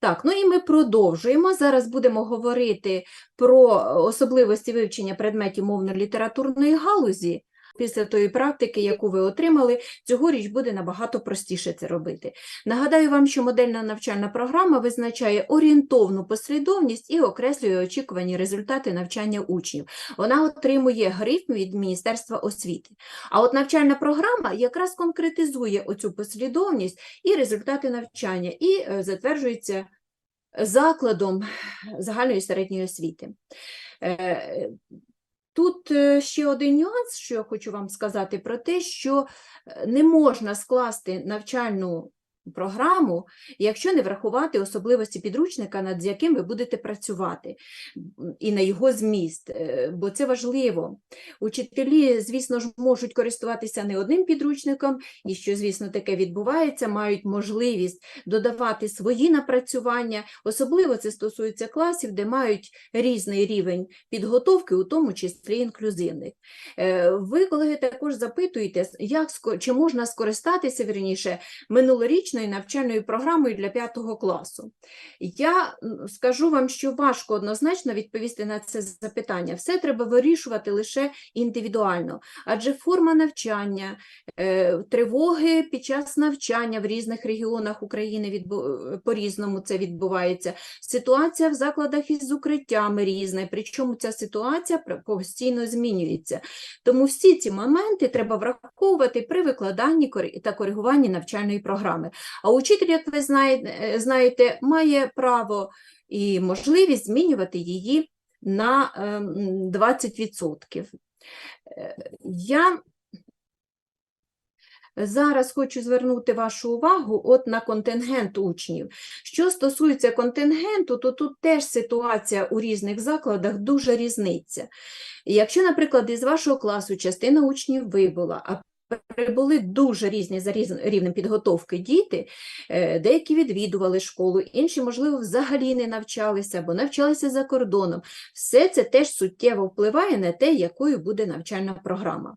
Так, ну і ми продовжуємо. Зараз будемо говорити про особливості вивчення предметів мовно-літературної галузі. Після тої практики, яку ви отримали, цьогоріч буде набагато простіше це робити. Нагадаю вам, що модельна навчальна програма визначає орієнтовну послідовність і окреслює очікувані результати навчання учнів. Вона отримує гриф від Міністерства освіти. А от навчальна програма якраз конкретизує оцю послідовність і результати навчання, і е, затверджується закладом загальної середньої освіти. Тут е, ще один нюанс, що я хочу вам сказати, про те, що е, не можна скласти навчальну програму, якщо не врахувати особливості підручника, над яким ви будете працювати, і на його зміст, е, бо це важливо. Учителі, звісно ж, можуть користуватися не одним підручником, і що, звісно, таке відбувається, мають можливість додавати свої напрацювання. Особливо це стосується класів, де мають різний рівень підготовки, у тому числі інклюзивних. Е, Ви, колеги, також запитуєте, як чи можна скористатися вірніше минулорічною навчальною програмою для п'ятого класу. Я скажу вам, що важко однозначно відповісти на це запитання. Все треба вирішувати лише індивідуально, адже форма навчання, е, тривоги під час навчання в різних регіонах України відбу- по-різному це відбувається. Ситуація в закладах із укриттями різна, причому ця ситуація постійно змінюється. Тому всі ці моменти треба враховувати при викладанні та коригуванні навчальної програми. А учитель, як ви знаєте, е, знаєте, має право і можливість змінювати її на ем, 20%. Е, Я Зараз хочу звернути вашу увагу от на контингент учнів. Що стосується контингенту, то тут теж ситуація у різних закладах дуже різниця. Якщо, наприклад, із вашого класу частина учнів вибула, а прибули дуже різні за рівнем підготовки діти, е, деякі відвідували школу, інші, можливо, взагалі не навчалися або навчалися за кордоном. Все це теж суттєво впливає на те, якою буде навчальна програма.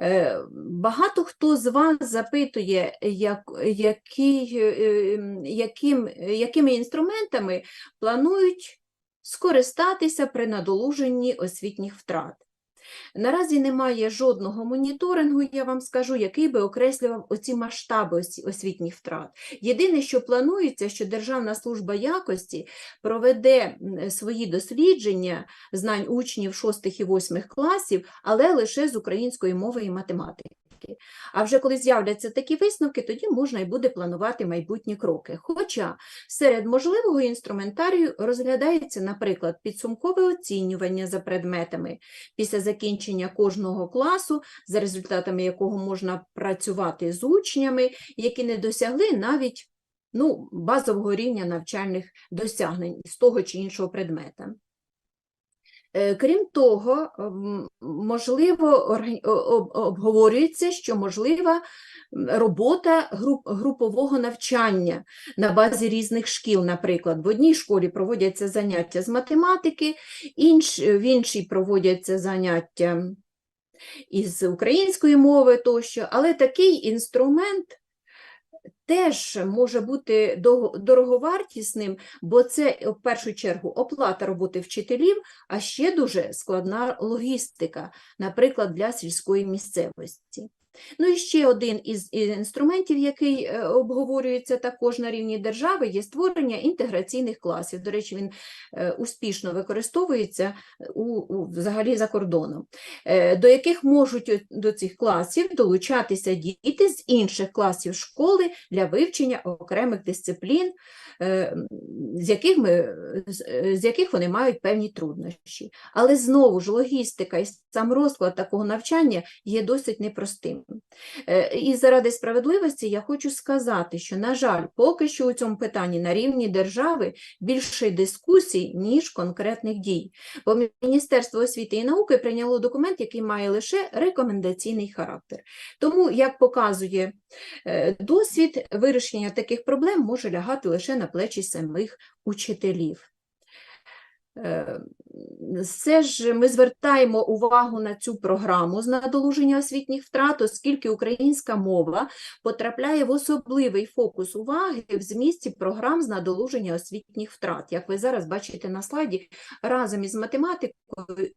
Е, Багато хто з вас запитує, як, який, е, яким, якими інструментами планують скористатися при надолуженні освітніх втрат. Наразі немає жодного моніторингу, я вам скажу, який би окреслював оці масштаби освітніх втрат. Єдине, що планується, що Державна служба якості проведе свої дослідження знань учнів 6 і 8 класів, але лише з української мови і математики. А вже коли з'являться такі висновки, тоді можна і буде планувати майбутні кроки. Хоча серед можливого інструментарію розглядається, наприклад, підсумкове оцінювання за предметами після закінчення кожного класу, за результатами якого можна працювати з учнями, які не досягли навіть ну, базового рівня навчальних досягнень з того чи іншого предмета. Е, Крім того, можливо, органі- о- об- обговорюється, що можлива робота груп, групового навчання на базі різних шкіл, наприклад. В одній школі проводяться заняття з математики, в іншій проводяться заняття із української мови тощо, але такий інструмент теж може бути дороговартісним, бо це в першу чергу оплата роботи вчителів, а ще дуже складна логістика, наприклад, для сільської місцевості. Ну і ще один із із інструментів, який е, обговорюється також на рівні держави, є створення інтеграційних класів. До речі, він е, успішно використовується у, у, взагалі за кордоном, е, до яких можуть до цих класів долучатися діти з інших класів школи для вивчення окремих дисциплін, е, з яких, ми, е, з яких вони мають певні труднощі. Але знову ж логістика і сам розклад такого навчання є досить непростим. Е, І заради справедливості я хочу сказати, що, на жаль, поки що у цьому питанні на рівні держави більше дискусій, ніж конкретних дій. Бо Міністерство освіти і науки прийняло документ, який має лише рекомендаційний характер. Тому, як показує е, досвід, вирішення таких проблем може лягати лише на плечі самих учителів. Все ж ми звертаємо увагу на цю програму з надолуження освітніх втрат, оскільки українська мова потрапляє в особливий фокус уваги в змісті програм з надолуження освітніх втрат, як ви зараз бачите на слайді, разом із математикою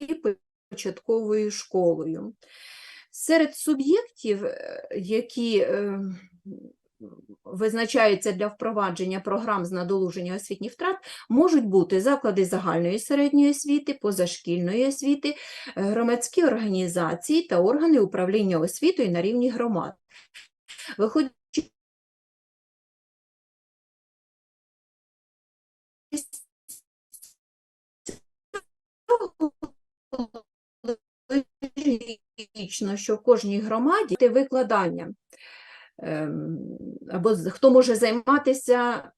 і початковою школою. Серед суб'єктів, е, які е, визначаються для впровадження програм з надолуження освітніх втрат, можуть бути заклади загальної середньої освіти, позашкільної освіти, е, громадські організації та органи управління освітою на рівні громад. Виходячи що в кожній громаді викладання або хто може займатися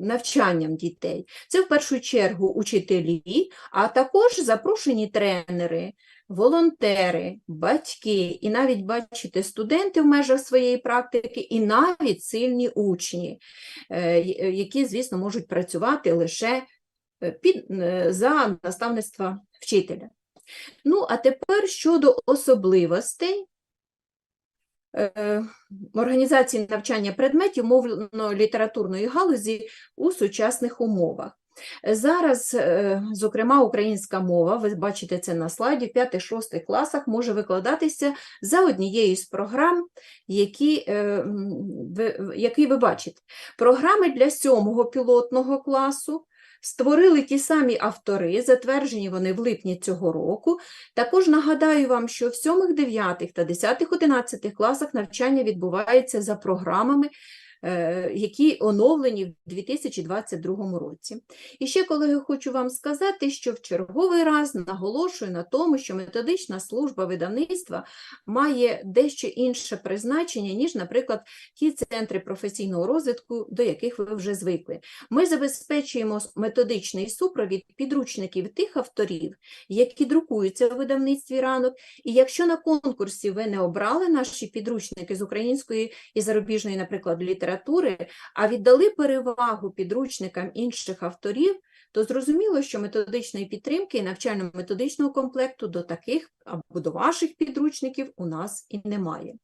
навчанням дітей. Це в першу чергу учителі, а також запрошені тренери, волонтери, батьки, і навіть бачите студенти в межах своєї практики, і навіть сильні учні, е, е, які, звісно, можуть працювати лише е, під, за наставництва вчителя. Ну, а тепер щодо особливостей організації навчання предметів мовно-літературної галузі у сучасних умовах. Зараз, е, зокрема, українська мова, ви бачите це на слайді, в 5-6 класах може викладатися за однією з програм, які, е, які ви бачите. Програми для 7 пілотного класу створили ті самі автори, затверджені вони в липні цього року. Також нагадаю вам, що в 7, 9 та 10, 11 класах навчання відбувається за програмами, які оновлені в 2022 році. І ще, колеги, хочу вам сказати, що в черговий раз наголошую на тому, що методична служба видавництва має дещо інше призначення, ніж, наприклад, ті центри професійного розвитку, до яких ви вже звикли. Ми забезпечуємо методичний супровід підручників тих авторів, які друкуються в видавництві ранок. І якщо на конкурсі ви не обрали наші підручники з української і зарубіжної, наприклад, літератури, а віддали перевагу підручникам інших авторів, то зрозуміло, що методичної підтримки і навчально-методичного комплекту до таких або до ваших підручників у нас і немає.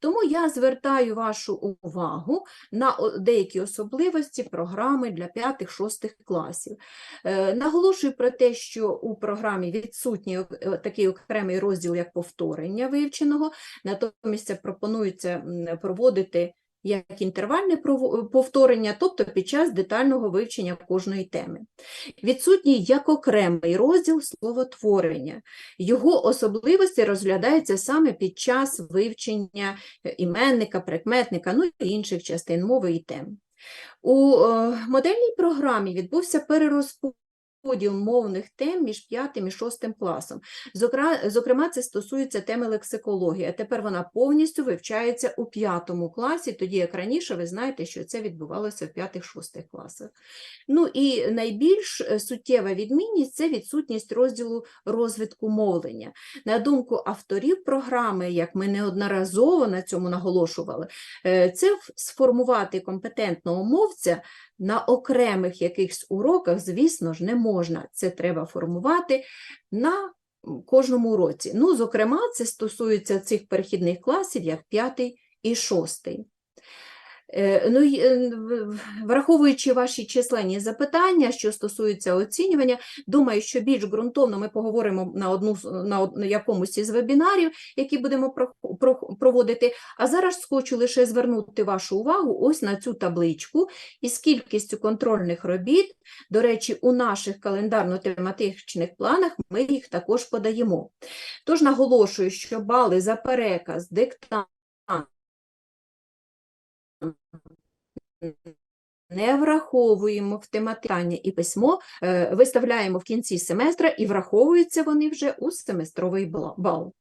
Тому я звертаю вашу увагу на деякі особливості програми для 5-6 класів. Е, Наголошую про те, що у програмі відсутній е, такий окремий розділ, як повторення вивченого, натомість пропонується проводити як інтервальне повторення, тобто під час детального вивчення кожної теми. Відсутній як окремий розділ словотворення. Його особливості розглядаються саме під час вивчення е, іменника, прикметника, ну і інших частин мови і тем. У е, модельній програмі відбувся перерозподіл мовних тем між п'ятим і шостим класом. Зокрема, це стосується теми лексикології. Тепер вона повністю вивчається у п'ятому класі, тоді як раніше ви знаєте, що це відбувалося в п'ятих-шостих класах. Ну і найбільш е, суттєва відмінність це відсутність розділу розвитку мовлення. На думку авторів програми, як ми неодноразово на цьому наголошували, е, це сформувати компетентного мовця на окремих якихось уроках, звісно ж, не можна. Це треба формувати на кожному уроці. Ну, зокрема, це стосується цих перехідних класів, як п'ятий і шостий. Е, Ну, е, враховуючи ваші численні запитання, що стосуються оцінювання, думаю, що більш ґрунтовно ми поговоримо на, одну, на, якомусь із вебінарів, які будемо про- про- проводити. А зараз хочу лише звернути вашу увагу ось на цю табличку із кількістю контрольних робіт. До речі, у наших календарно-тематичних планах ми їх також подаємо. Тож наголошую, що бали за переказ, диктант, не враховуємо в тематикання і письмо, е, виставляємо в кінці семестра і враховуються вони вже у семестровий бал.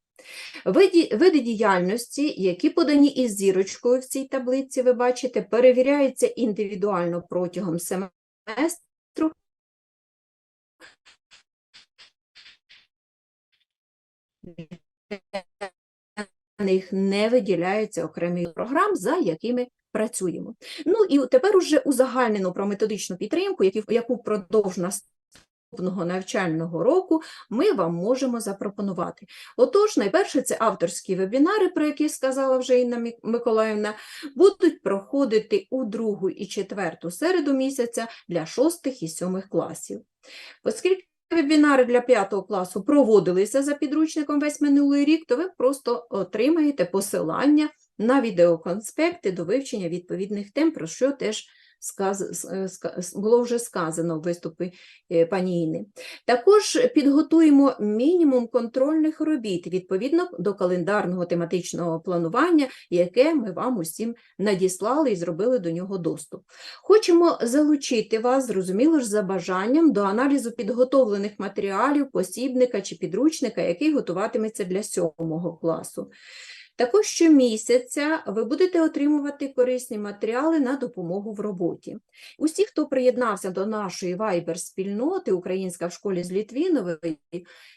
Види, види діяльності, які подані із зірочкою в цій таблиці, ви бачите, перевіряються індивідуально протягом семестру. Для них не виділяються окремі програм, за якими працюємо. Ну і тепер уже узагальнену про методичну підтримку, яку впродовж наступного навчального року ми вам можемо запропонувати. Отож, найперше, це авторські вебінари, про які сказала вже Інна Миколаївна, будуть проходити у другу і четверту середу місяця для шостих і сьомих класів. Оскільки вебінари для п'ятого класу проводилися за підручником весь минулий рік, то ви просто отримаєте посилання на відеоконспекти до вивчення відповідних тем, про що теж сказ... с- було вже сказано в виступі е, пані Інни. Також підготуємо мінімум контрольних робіт відповідно до календарного тематичного планування, яке ми вам усім надіслали і зробили до нього доступ. Хочемо залучити вас, зрозуміло ж, за бажанням до аналізу підготовлених матеріалів, посібника чи підручника, який готуватиметься для сьомого класу. Також щомісяця ви будете отримувати корисні матеріали на допомогу в роботі. Усі, хто приєднався до нашої Viber-спільноти Українська в школі з Літвінової,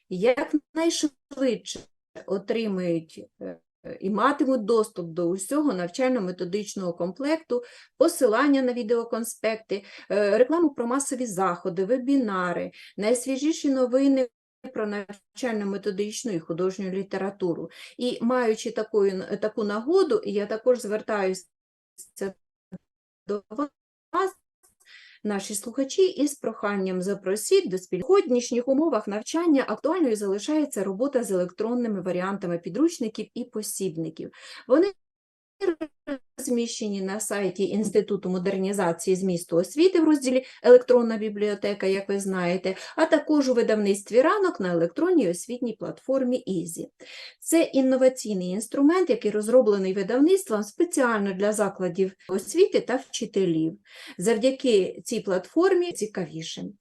якнайшвидше отримають е, і матимуть доступ до усього навчально-методичного комплекту, посилання на відеоконспекти, е, рекламу про масові заходи, вебінари, найсвіжіші новини про навчально-методичну і художню літературу. І маючи таку, таку нагоду, я також звертаюся до вас, наші слухачі, із проханням запросіть до спільноти. В сьогоднішніх умовах навчання актуальною залишається робота з електронними варіантами підручників і посібників. Вони розміщені на сайті Інституту модернізації змісту освіти в розділі Електронна бібліотека, як ви знаєте, а також у видавництві ранок на електронній освітній платформі ІЗІ. Це інноваційний інструмент, який розроблений видавництвом спеціально для закладів освіти та вчителів. Завдяки цій платформі цікавішим.